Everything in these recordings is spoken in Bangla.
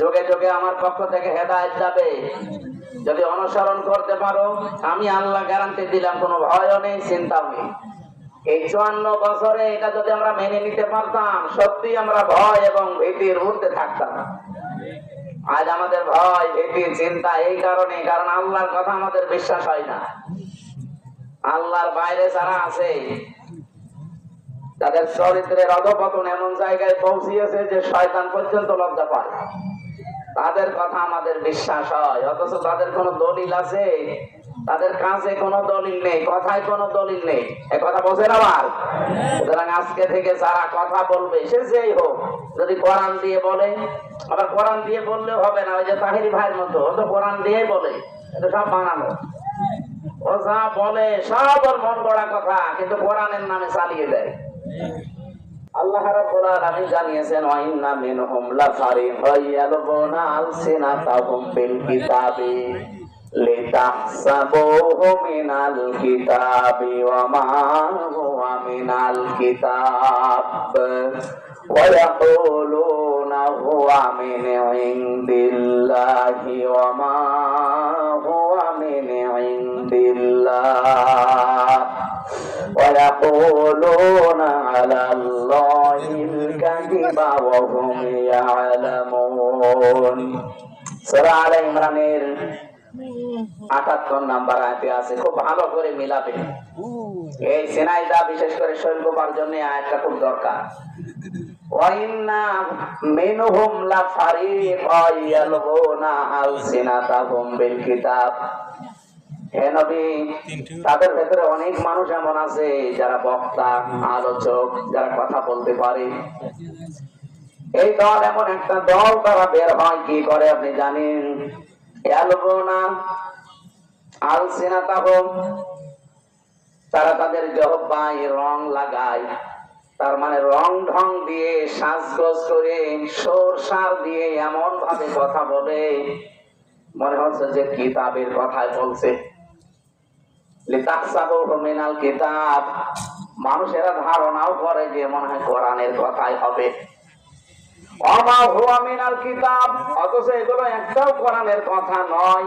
যোগে যোগে আমার পক্ষ থেকে হেদায়েত যাবে। যদি অনুসরণ করতে পারো, আমি আল্লাহ গ্যারান্টি দিলাম, কোনো ভয়ও নেই, চিন্তাও নেই। এই চুয়ান্ন বছরে এটা যদি আমরা মেনে নিতে পারতাম সত্যি আমরা ভয় এবং ভীতির ঊর্ধ্বে থাকতাম। আজ আমাদের ভয়, ভীতি, চিন্তা এই কারণে কারণ আল্লাহর কথা আমাদের বিশ্বাস হয় না। আল্লাহর বাইরে যারা আছে তাদের চরিত্রের অধপতন এমন জায়গায় পৌঁছিয়েছে যে শয়তান পর্যন্ত লজ্জা পায়। তাদের কথা আমাদের বিশ্বাস হয়, অথচ তাদের কোনো দলিল আছে? তাদের কাছে কোনো দলিল নেই, কথায় কোনো দলিল নেই। এ কথা বোঝেন আমার সুতরাং আজকে থেকে যারা কথা বলবে, সে যেই হোক, যদি কোরআন দিয়ে বলে, আবার কোরআন দিয়ে বললেও হবে না, ওই যে তাহিরি ভাইয়ের মতো, ও তো কোরআন দিয়েই বলে এটা সব বানানো। ও যা বলে, সব ওর মন গড়া কথা, কিন্তু কোরআনের নামে চালিয়ে দেয়। আল্লাহ রাব্বুল আলামিন জানিয়েছেন ওয়া ইন্না মিনহুম লাফারিকান ইয়ালবুনা আলসিনাতাহুম বিল কিতাবি লিতাহসাবুহু মিনাল কিতাবি ওয়া মা হুয়া মিনাল কিতাব ওয়া ইয়াকুলুনা হুয়া মিন ইনদিল্লাহি ওয়া মা হুয়া মিন ইনদিল্লাহ ويقولون على الله الكذب وهم يعلمون সূরা আলে ইমরানের 78 নাম্বার আয়াতে আছে খুব ভালো করে মিলাবে এই সিনাইদা বিশেষ করে শৈলকুপার জন্য আয়াতটা খুব দরকার ওয়াইন্না মিনহুম লাফারিকা ইয়ালগুনা আলসিনাতাহুম বিল কিতাব হে নবী তাদের ভেতরে অনেক মানুষ এমন আছে যারা বক্তা আলোচক যারা কথা বলতে পারে। এই দল এমন একটা দল তারা বের হয় কি করে আপনি জানেন? আলসিনা তাহম তারা তাদের জহবাই রং লাগায়। তার মানে রং ঢং দিয়ে সাজগোজ করে সোর সার দিয়ে এমন ভাবে কথা বলে। মনে হচ্ছে যে কিতাবের কথাই বলছে। কিতাব। মানুষেরা ধারণাও করে যে মনে হয় কোরআনের কথাই হবে। অমা মিনাল কিতাব, অথচ এগুলো একটাও কোরআনের কথা নয়।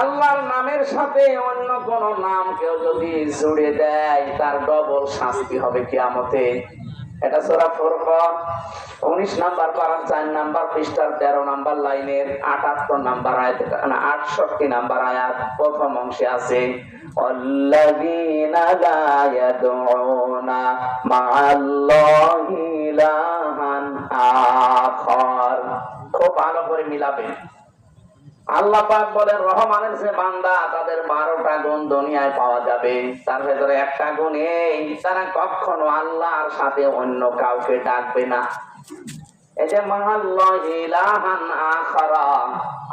আল্লাহর নামের সাথে অন্য কোন নাম কেউ যদি জুড়ে দেয় তার ডবল শাস্তি হবে কিয়ামতে এটা সোরা ফুরকন উনিশ নাম্বার পারার চার নাম্বার পৃষ্ঠার তেরো নাম্বার লাইনের আটাত্তর নাম্বার আয়াত না আটষট্টি নাম্বার আয়াত প্রথম অংশে আছে الذين لا يدعون مع الله إلها آخر খুব ভালো করে মিলাবে আল্লাহ পাক রহমানের সে বান্দা, তাদের বারোটা গুণ দুনিয়ায় পাওয়া যাবে। তার ভেতরে একটা গুণ এই, তারা কখনো আল্লাহর সাথে অন্য কাউকে ডাকবে না। যে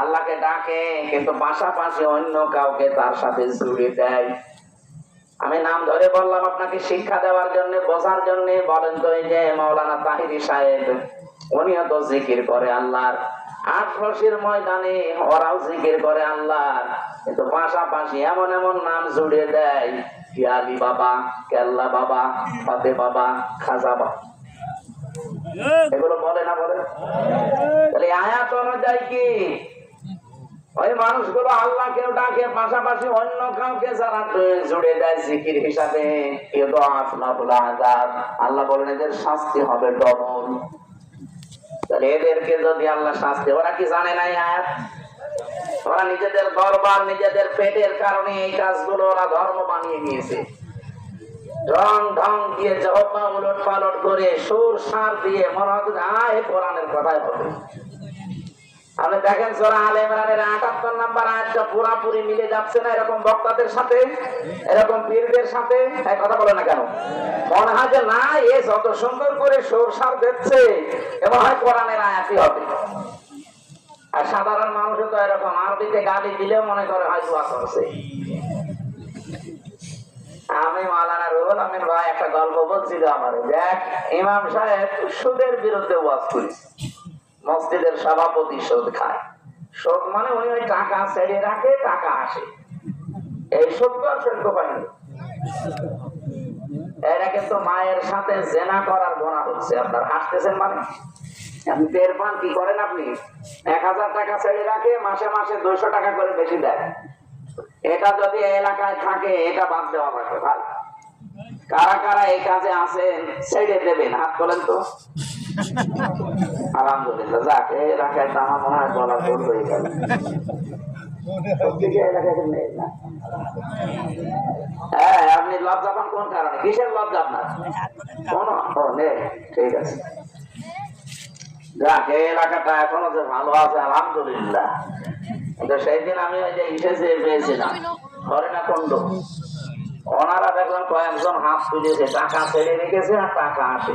আল্লাহকে ডাকে, কিন্তু পাশাপাশি অন্য কাউকে তার সাথে জুড়ে দেয়। আমি নাম ধরে বললাম আপনাকে শিক্ষা দেওয়ার জন্য, বোঝার জন্য। বলেন তো এই যে মাওলানা তাহিরি সাহেব, উনিও তো জিকির করে আল্লাহর। আটরশির ময়দানে ওরাও জিকির করে আল্লাহর কিন্তু পাশাপাশি এমন এমন নাম জুড়ে দেয়, পিয়ালি বাবা, কেল্লা বাবা, ফাতে বাবা, খাজা বাবা। এগুলো বলে না বলে? তাহলে আয়াত অনুযায়ী কি? ওই মানুষগুলো আল্লাহ ডাকে, পাশাপাশি অন্য কাউকে যারা জুড়ে দেয় জিকির হিসাবে। আল্লাহ বলেন এদের শাস্তি হবে ডবল। তাহলে এদেরকে যদি আল্লাহ শাস্তি, ওরা কি জানে নাই আর? ওরা নিজেদের দরবার, নিজেদের পেটের কারণে এই কাজগুলো ওরা ধর্ম বানিয়ে নিয়েছে। ঢং ঢং দিয়ে জহবা উলট পালট করে সুর সার দিয়ে মনে হয় কোরআনের কথাই হবে আপনি দেখেন সোরা আল ইমরানের আটাত্তর নাম্বার আয়াতটা পুরাপুরি মিলে যাচ্ছে না এরকম বক্তাদের সাথে, এরকম পীরদের সাথে। এই কথা বলে না কেন? মনে হয় যে না, এ যত সুন্দর করে সরসার দিচ্ছে এবং হয় কোরআনের আয়াতই হবে। আর সাধারণ মানুষ তো এরকম, আরবিতে গালি দিলেও মনে করে হয় দোয়া করছে। আমি মালানা রুহুল আমিন ভাই একটা গল্প বলছি বলছিল আমার। দেখ, ইমাম সাহেব সুদের বিরুদ্ধে ওয়াজ করেছে। মসজিদের সভাপতি সুদ খায়। সুদ মানে উনি ওই টাকা ছেড়ে রাখে, টাকা আসে। এই সুদ তো আর সহ্য মায়ের সাথে জেনা করার হচ্ছে। আপনার হাসতেছেন মানে? কি করেন আপনি? এক হাজার টাকা ছেড়ে রাখে, মাসে মাসে দুইশো টাকা করে বেশি দেয়। এটা যদি এলাকায় থাকে, এটা বাদ দেওয়া ভাই। কারা কারা এই কাজে আছেন, ছেড়ে দেবেন, হাত বলেন তো। আলহামদুলিল্লাহ, যাক, এই এলাকায় তো আমার মনে হয় বলা ভুল হয়ে গেল? হ্যাঁ আপনি কোন কারণে? কিসের এই এলাকাটা এখনও যে আমি ওই যে ইসেছে পেয়েছিলাম, হরিণা কুণ্ড। ওনারা দেখলাম কয়েকজন হাত তুলেছে টাকা ছেড়ে রেখেছে আর টাকা আসে।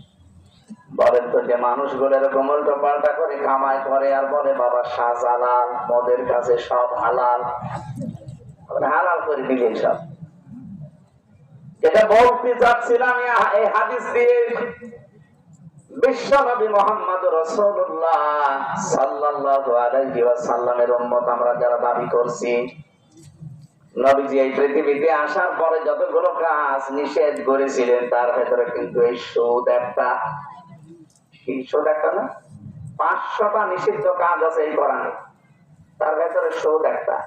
বলেন তো যে মানুষগুলো এরকম উল্টো পাল্টা করে কামাই করে আর বলে, বাবা, শাহজালাল, মদের কাছে সব হালাল। হালাল করে দিলেন সব। এটা বলতে চাচ্ছিলাম এই হাদিস দিয়ে? বিশ্বনবী মোহাম্মদ রসুল্লাহ সাল্লাল্লাহু আলাইহি ওয়াসাল্লামের উম্মত আমরা যারা দাবি করছি, নবীজি এই পৃথিবীতে আসার পরে যতগুলো কাজ নিষেধ করেছিলেন, তার ভেতরে কিন্তু এই সুদ একটা সুদ না? পাঁচশোটা নিষিদ্ধ কাজ আছে এই কোরআনে। তার ভেতরে সুদ একটা।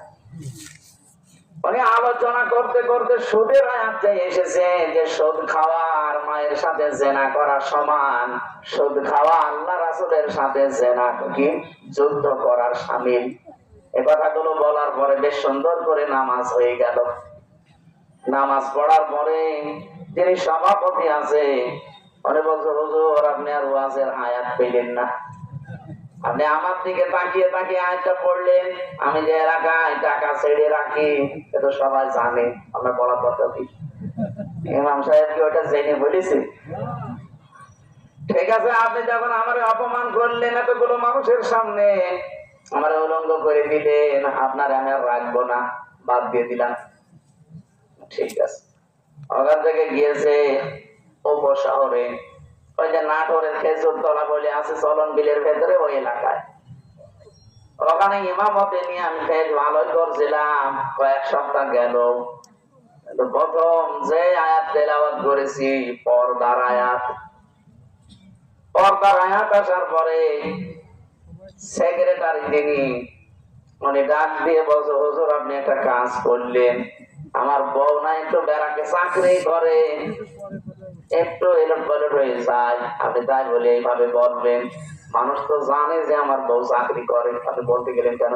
আলোচনা করতে করতে সুদের এসেছে যে, সুদ খাওয়া আর মায়ের সাথে জেনা করা সমান। সুদ খাওয়া আল্লাহ রাসুলের সাথে জেনা কি? যুদ্ধ করার সামিল। এ কথাগুলো বলার পরে বেশ সুন্দর করে নামাজ হয়ে গেল। নামাজ পড়ার পরে তিনি সভাপতি আছে উনি বলছে হুজুর আপনি আর ওয়াজের আয়াত পেলেন না। আপনি আমার দিকে তাকিয়ে তাকিয়ে আয়টা পড়লেন, আমি যে এলাকায় টাকা ছেড়ে রাখি সবাই জানে, আমরা বলার দরকার কি? ইমাম ওটা জেনে বলেছি? ঠিক আছে, আপনি যখন আমার অপমান করলেন এতগুলো মানুষের সামনে, আমার উলঙ্গ করে দিলেন, আপনার আমি আর রাখব না, বাদ দিয়ে দিলাম। ঠিক আছে। ওখান থেকে গিয়েছে ওই যে নাটোরের খেজুর তলা বলে আছে চলন বিলের ভেতরে ওই এলাকায়। ওখানে ইমামতে নিয়ে আমি বেশ ভালোই করছিলাম কয়েক সপ্তাহ গেল। প্রথম যে আয়াত তেলাওয়াত করেছি, পর্দার আয়াত। পর্দার আয়াত আসার পরে সেক্রেটারি তিনি উনি ডাক দিয়ে বলছে, হুজুর, আপনি একটা কাজ করলেন। আমার বউ না একটু বেড়াকে চাকরি করে। একটু এলোট পলট হয়ে যায়। আপনি তাই বলে এইভাবে বলবেন। মানুষ তো জানে যে আমার বউ চাকরি করে। আপনি বলতে গেলেন কেন?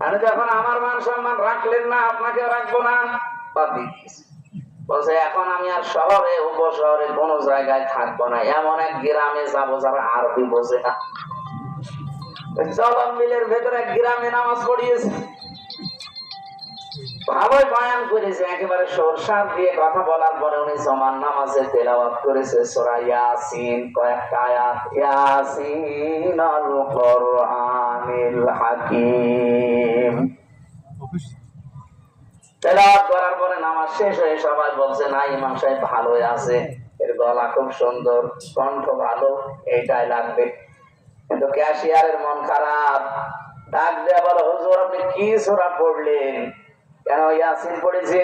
আমি যখন আমার মান সম্মান রাখলেন না আপনাকে রাখব না। বাদ বলছে, এখন আমি আর শহরে, উপশহরে কোনো জায়গায় থাকব না। এমন এক গ্রামে যাব যারা আরবি বোঝে না। চলন মিলের ভেতরে গ্রামে নামাজ পড়িয়েছে। ভালোই বয়ান করেছে, একেবারে দিয়ে কথা বলার পরে উনি নামাজে তেলাওয়াত করেছে, সূরা ইয়াসিন, কয়েকটা আয়াত ইয়াসিন আল কোরআনিল হাকিম। তেলাওয়াত করার পরে নামাজ শেষ হয়ে সবাই বলছে, না, ইমাম সাহেব ভালোই আছে, এর গলা খুব সুন্দর, কণ্ঠ ভালো, এইটাই লাগবে। কিন্তু ক্যাশিয়ারের মন খারাপ। ডাক দেয়া বলো, হুজুর আপনি কি সোরা পড়লেন? কেন ইয়াসিন পড়েছি?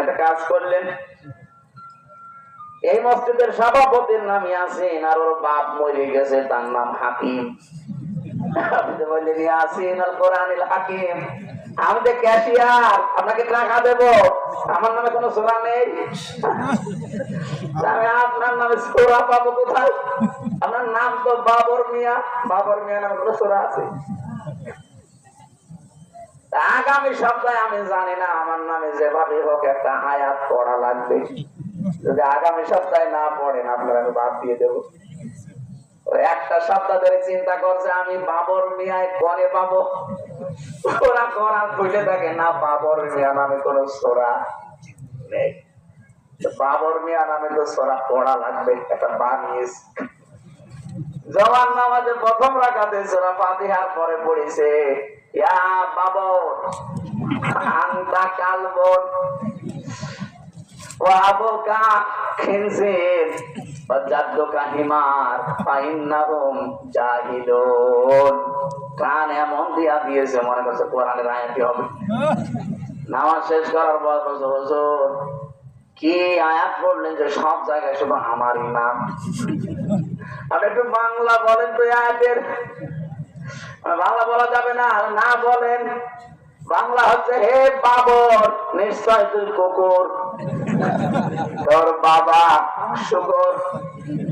একটা কাজ করলেন। এই মসজিদের সভাপতির নাম ইয়াসিন, আর ওর বাপ মরে গেছে, তার নাম হাকিম। আপনার নামে তো বাবর মিয়া। বাবর মিয়া নামে কোনো সোরা আছে। আগামী সপ্তাহে আমি জানি না, আমার নামে যেভাবে হোক একটা আয়াত পড়া লাগবে। যদি আগামী সপ্তাহে না পড়েন আপনার আমি বাদ দিয়ে দেবো। একটা সপ্তাহ ধরে চিন্তা করছে, আমি বাবর মিয়ায় কনে পাবো। ওরা করা খুলে থাকে না, বাবর মিয়া নামে কোন সোরা নেই। বাবর মিয়া নামে তো সোরা পড়া লাগবে, একটা বানিয়েছে। জওয়ান নামাজে প্রথম রাখাতে সোরা ফাতিহার পরে পড়েছে। ইয়া বাবর আন্তা কালবন وأبوك خنزير وجدك حمار فإنهم جاهلون কান এমন দিয়া দিয়েছে মনে করছে কোরআনের আয়াতি হবে নামাজ শেষ করার পর বলছে হুজুর কি আয়াত পড়লেন যে সব জায়গায় শুধু আমারই নাম আপনি একটু বাংলা বলেন তো এই আয়াতের বাংলা বলা যাবে না না বলেন বাংলা হচ্ছে হে বাবর, নিশ্চয় তুই কুকুর তোর বাবা শুকর,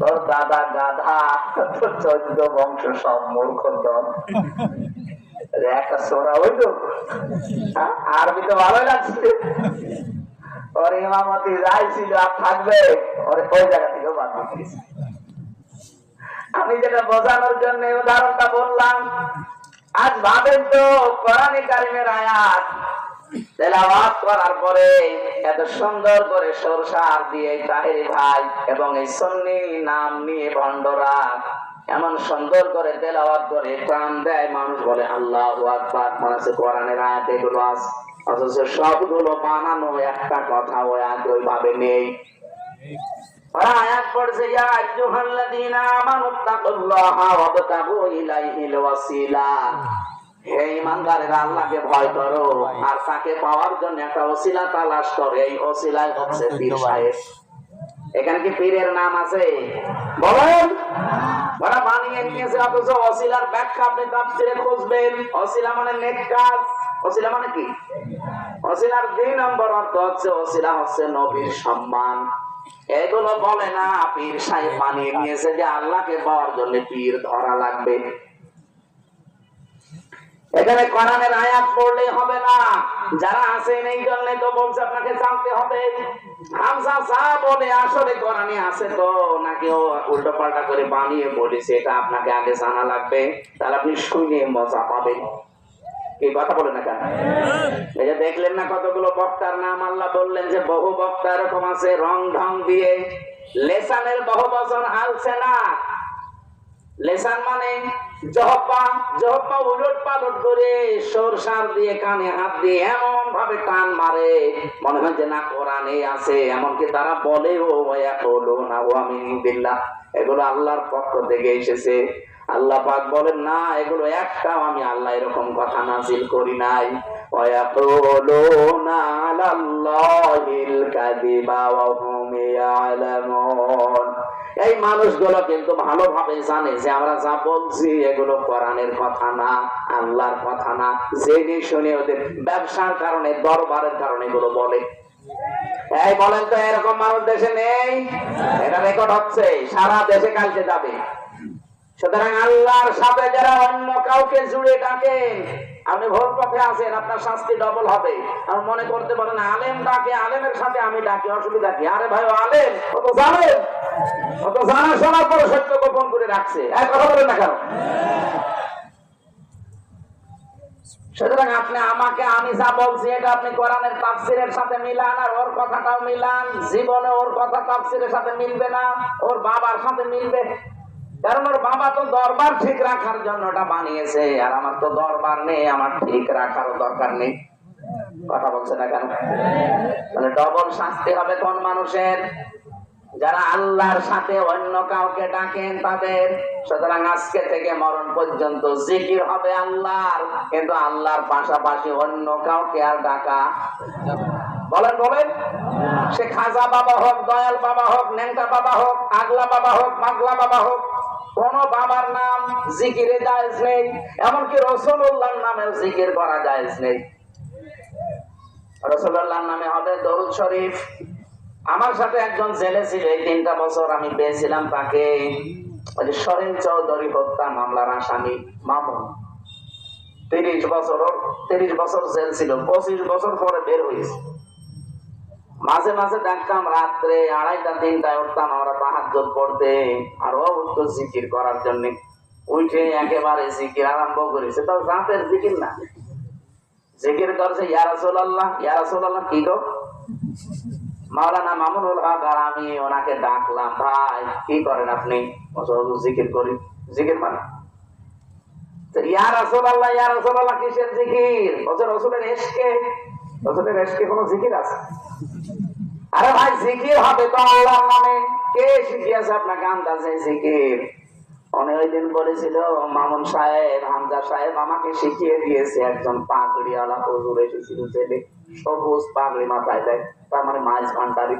তোর দাদা গাধা, তোর চোদ্দ বংশ সব মূর্খ দল একটা সোরা হইল হ্যাঁ? আরবি তো ভালো লাগছে ওর ইমামতি যাই ছিল আর থাকবে, ওর ওই জায়গা থেকে বাদ দিয়েছে। আমি যেটা বোঝানোর জন্য উদাহরণটা বললাম। আজ ভাবেন তো, কোরআনে কারিমের আয়াত, তেলাওয়াত করার পরে এত সুন্দর করে দিয়ে ভাই এবং এই সন্নি নাম নিয়ে ভণ্ডরা এমন সুন্দর করে তেলাওয়াত করে প্রাণ দেয় মানুষ বলে, আল্লাহ আকবার। মনে হচ্ছে কোরআনের আয়াত এগুলো অথচ সবগুলো বানানো একটা কথা ওই আয়াত ওইভাবে নেই। এখানে কি পীরের নাম আছে? বলেন। ওরা বানিয়ে নিয়েছে, অথচ অসিলার ব্যাখ্যা আপনি তাফসিরে খুঁজবেন। অসিলা মানে নেক কাজ। অসিলা মানে কি? অসিলার দুই নম্বর অর্থ হচ্ছে অসিলা হচ্ছে নবীর সম্মান। এগুলো বলে না, পীর সাহেব বানিয়ে নিয়েছে যে আল্লাহকে পাওয়ার জন্য পীর ধরা লাগবে। এখানে কোরআনের আয়াত পড়লে হবে না। যারা আছেন, এই জন্য তো বলছে আপনাকে জানতে হবে। বলে আসলে কোরআনে আছে তো, নাকি ও উল্টো পাল্টা করে বানিয়ে বলেছে, এটা আপনাকে আগে জানা লাগবে। তাহলে আপনি শুনে মজা পাবেন এই কথা বলে না কেন? এই যে দেখলেন না কতগুলো বক্তার নাম? আল্লাহ বললেন যে বহু বক্তা এরকম আছে রং ঢং দিয়ে। লেসানের বহু বচন আলছে না। লেসান মানে জহপা জহপা উলট পালট করে সরসার দিয়ে কানে হাত দিয়ে এমন ভাবে কান মারে। মনে হয় যে না কোরআনে আছে এমনকি তারা বলে ও হলো না ও আমি বিল্লাহ। এগুলো আল্লাহর পক্ষ থেকে এসেছে। আল্লাহ পাক বলেন, না, এগুলো একটাও আমি আল্লাহ এরকম কথা নাজিল করি নাই। এই মানুষগুলো কিন্তু ভালোভাবে জানে যে আমরা যা বলছি এগুলো কোরআনের কথা না, আল্লাহর কথা না। জেনে শুনে ওদের ব্যবসার কারণে, দরবারের কারণে এগুলো বলে। এই বলেন তো, এরকম মানুষ দেশে নেই? এটা রেকর্ড হচ্ছে, সারা দেশে কালকে যাবে। সুতরাং আল্লাহর সাথে যারা অন্য কাউকে জুড়ে ডাকেন আপনি ভোট পথে আছেন, আপনার শাস্তি ডবল হবে। আর মনে করতে পারেন আলেম ডাকে, আলেমের সাথে আমি ডাকি, অসুবিধা কি? আরে ভাই আলেম, ও জানেন ও জানা, শোনার পরে সত্য গোপন করে রাখছে। এক কথা বলেন না কেন? সুতরাং আপনি আমাকে, আমি যা বলছি, এটা আপনি কোরআনের তাফসিরের সাথে মিলান, আর ওর কথাটাও মিলান। জীবনে ওর কথা তাফসিরের সাথে মিলবে না, ওর বাবার সাথে মিলবে। কারণ ওর বাবা তো দরবার ঠিক রাখার জন্য ওটা বানিয়েছে, আর আমার তো দরবার নেই, আমার ঠিক রাখার দরকার নেই। কথা বলছে না কেন? মানে ডবল শাস্তি হবে কোন মানুষের? যারা আল্লাহর সাথে অন্য কাউকে ডাকেন তাদের। সুতরাং আজকে থেকে মরণ পর্যন্ত জিকির হবে আল্লাহর, কিন্তু আল্লাহর পাশাপাশি অন্য কাউকে আর ডাকা বলেন বলেন। সে খাজা বাবা হোক, দয়াল বাবা হোক নেংটা বাবা হোক, আগলা বাবা হোক পাগলা বাবা হোক কোন বাবার নাম জিকিরে জায়েজ নেই, এমনকি রসুল্লাহর নামেও জিকির করা জায়েজ নেই। রসুল্লাহর নামে হবে দরুদ শরীফ। আমার সাথে একজন জেলে ছিল, এই তিনটা বছর আমি পেয়েছিলাম তাকে। ওই সরেন চৌধুরী হত্যা মামলার আসামি মামুন। তিরিশ বছর তিরিশ বছর জেল ছিল, পঁচিশ বছর পরে বের হয়েছে। মাঝে মাঝে দেখতাম রাত্রে আড়াইটা, তিনটায় উঠতাম, আমরা তাহাজ্জুদ পড়তে। আর ও উঠতো জিকির করার জন্য উঠে একেবারে জিকির আরম্ভ করেছে। তো রাতের জিকির না। জিকির করছে, ইয়া রাসূলুল্লাহ ইয়া রাসূলুল্লাহ, কি গো? মাওলানা মামুনুল হক আর আমি ওনাকে ডাকলাম, ভাই, কি করেন আপনি? জিকির করি। জিকির মানে? ইয়া রাসূলুল্লাহ ইয়া রাসূলুল্লাহ, কিসের জিকির? বলছে, রসুলের এশকে রসুলের কোনো জিকির আছে? আরে ভাই, জিকির হবে তো আল্লাহর নামে। কে শিখিয়েছে আপনাকে আন্দাজে জিকির? অনেক দিন বলেছিল, মামুন সাহেব, হামজা সাহেব আমাকে শিখিয়ে দিয়েছে, একজন পাগড়িওয়ালা হুজুর এসেছিল ছেলে সবুজ পাগড়ি মাথায় দেয়, তার মানে মাছ ভান্ডারি।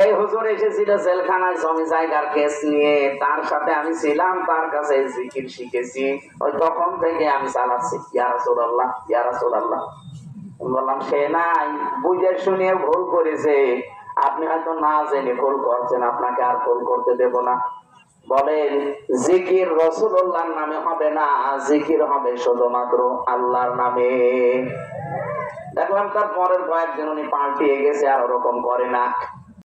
এই হুজুর এসেছিল জেলখানায় জমি জায়গার কেস নিয়ে। তার সাথে আমি ছিলাম, তার কাছে জিকির শিখেছি। ওই তখন থেকে আমি চালাচ্ছি, ইয়া রাসূলুল্লাহ ইয়া রাসূলুল্লাহ। আমি বললাম, সে নাই, বুঝে শুনিয়ে ভুল করেছে। আপনি হয়তো না জেনে ভুল করছেন, আপনাকে আর ভুল করতে দেব না। বলেন, জিকির রসুল্লাহর নামে হবে না জিকির হবে শুধুমাত্র আল্লাহর নামে। দেখলাম তার পরের কয়েকজন উনি পাল্টিয়ে গেছে, আর ওরকম করে না।